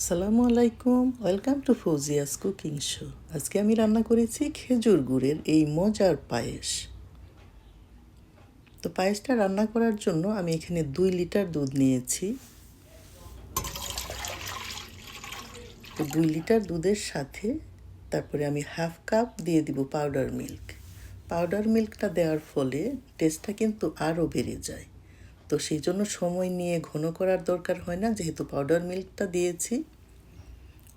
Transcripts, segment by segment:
আসসালামু আলাইকুম। Welcome to Fouzia's cooking show আজকে আমি রান্না করেছি খেজুর গুড়ের এই মজার পায়েস। তো পায়েসটা রান্না করার জন্য আমি এখানে দুই লিটার দুধ নিয়েছি। তো দুই লিটার দুধের সাথে তারপরে আমি হাফ কাপ দিয়ে দিব পাউডার মিল্ক পাউডার মিল্কটা দেওয়ার ফলে টেস্টটা কিন্তু আরও বেড়ে যায়। তো সেই জন্য সময় নিয়ে ঘন করার দরকার হয় না। যেহেতু পাউডার মিল্কটা দিয়েছি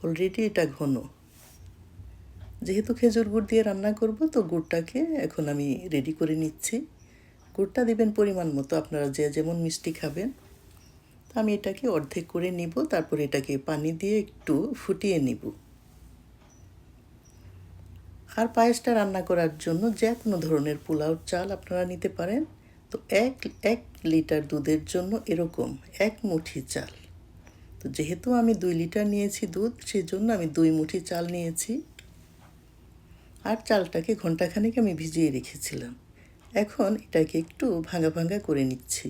অলরেডি এটা ঘন। যেহেতু খেজুর গুড় দিয়ে রান্না করব, তো গুড়টাকে এখন আমি রেডি করে নিচ্ছি। গুড়টা দেবেন পরিমাণ মতো, আপনারা যে যেমন মিষ্টি খাবেন। তো আমি এটাকে অর্ধেক করে নিব, তারপর এটাকে পানি দিয়ে একটু ফুটিয়ে নিব। আর পায়েসটা রান্না করার জন্য যে কোনো ধরনের পোলাও চাল আপনারা নিতে পারেন। তো এক এক লিটার দুধের জন্য এরকম এক মুঠি চাল। তো যেহেতু আমি দুই লিটার নিয়েছি দুধ সেই জন্য আমি দুই মুঠি চাল নিয়েছি। আর চালটাকে ঘন্টাখানেক আমি ভিজিয়ে রেখেছিলাম। এখন এটাকে একটু ভাঙা ভাঙা করে নিচ্ছি।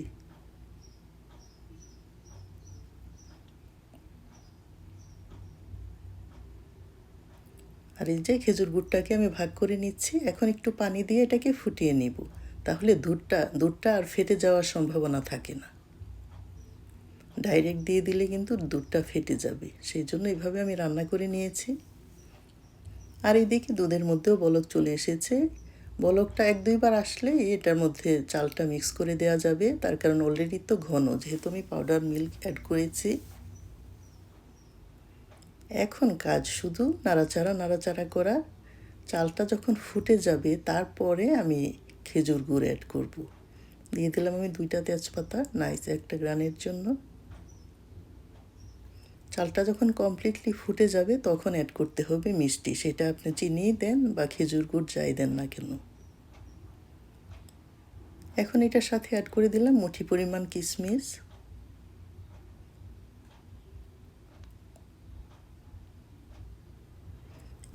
আর এই যে খেজুর গুড়টাকে আমি ভাগ করে নিচ্ছি, এখন একটু পানি দিয়ে এটাকে ফুটিয়ে নিব। তাহলে দুধটা দুধটা আর ফেটে যাওয়ার সম্ভাবনা থাকে না। ডাইরেক্ট দিয়ে দিলে কিন্তু দুধটা ফেটে যাবে। সেই জন্য এইভাবে আমি রান্না করে নিয়েছি। আর এইদিকে দুধের মধ্যেও বলক চলে এসেছে। বলকটা এক দুইবার আসলে এটার মধ্যে চালটা মিক্স করে দেওয়া যাবে। তার কারণ অলরেডি তো ঘন, যেহেতু আমি পাউডার মিল্ক অ্যাড করেছি। এখন কাজ শুধু নাড়াচাড়া নাড়াচাড়া করা। চালটা যখন ফুটে যাবে, তারপরে আমি খেজুর গুড় অ্যাড করব। দিয়ে দিলাম আমি দুইটা তেজপাতা নাইস একটা গ্রানের জন্য। চালটা যখন কমপ্লিটলি ফুটে যাবে তখন অ্যাড করতে হবে মিষ্টি, সেটা আপনি চিনি দেন বা খেজুর গুড় যাই দেন না কেন। এখন এটার সাথে অ্যাড করে দিলাম মুঠি পরিমাণ কিশমিশ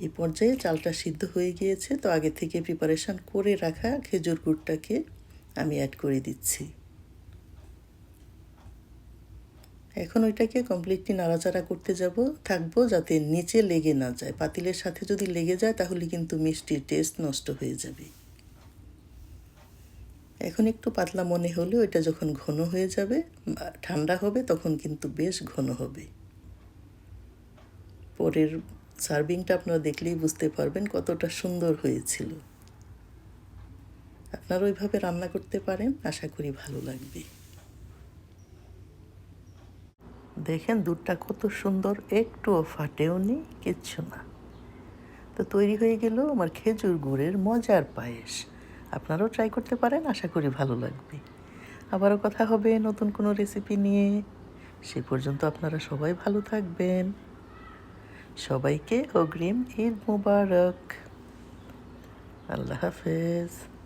এই পর্যায়ে চালটা সিদ্ধ হয়ে গিয়েছে, তো আগে থেকে প্রিপারেশান করে রাখা খেজুর গুড়টাকে আমি অ্যাড করে দিচ্ছি। এখন ওইটাকে কমপ্লিটলি নাড়াচাড়া করতে যাব, থাকব যাতে নিচে লেগে না যায়। পাতিলের সাথে যদি লেগে যায়, তাহলে কিন্তু মিষ্টির টেস্ট নষ্ট হয়ে যাবে। এখন একটু পাতলা মনে হলে ওইটা যখন ঘন হয়ে যাবে ঠান্ডা হবে, তখন কিন্তু বেশ ঘন হবে। পরের সার্ভিংটা আপনারা দেখলেই বুঝতে পারবেন কতটা সুন্দর হয়েছিল। আপনারা ওইভাবে রান্না করতে পারেন, আশা করি ভালো লাগবে। দেখেন দুধটা কত সুন্দর, একটুও ফাটেও নি, কিচ্ছু না। তো তৈরি হয়ে গেল আমার খেজুর গুড়ের মজার পায়েস। আপনারাও ট্রাই করতে পারেন, আশা করি ভালো লাগবে। আবারও কথা হবে নতুন কোনো রেসিপি নিয়ে। সে পর্যন্ত আপনারা সবাই ভালো থাকবেন। সবাইকে অগ্রিম ঈদ মুবারক। আল্লাহ হাফেজ।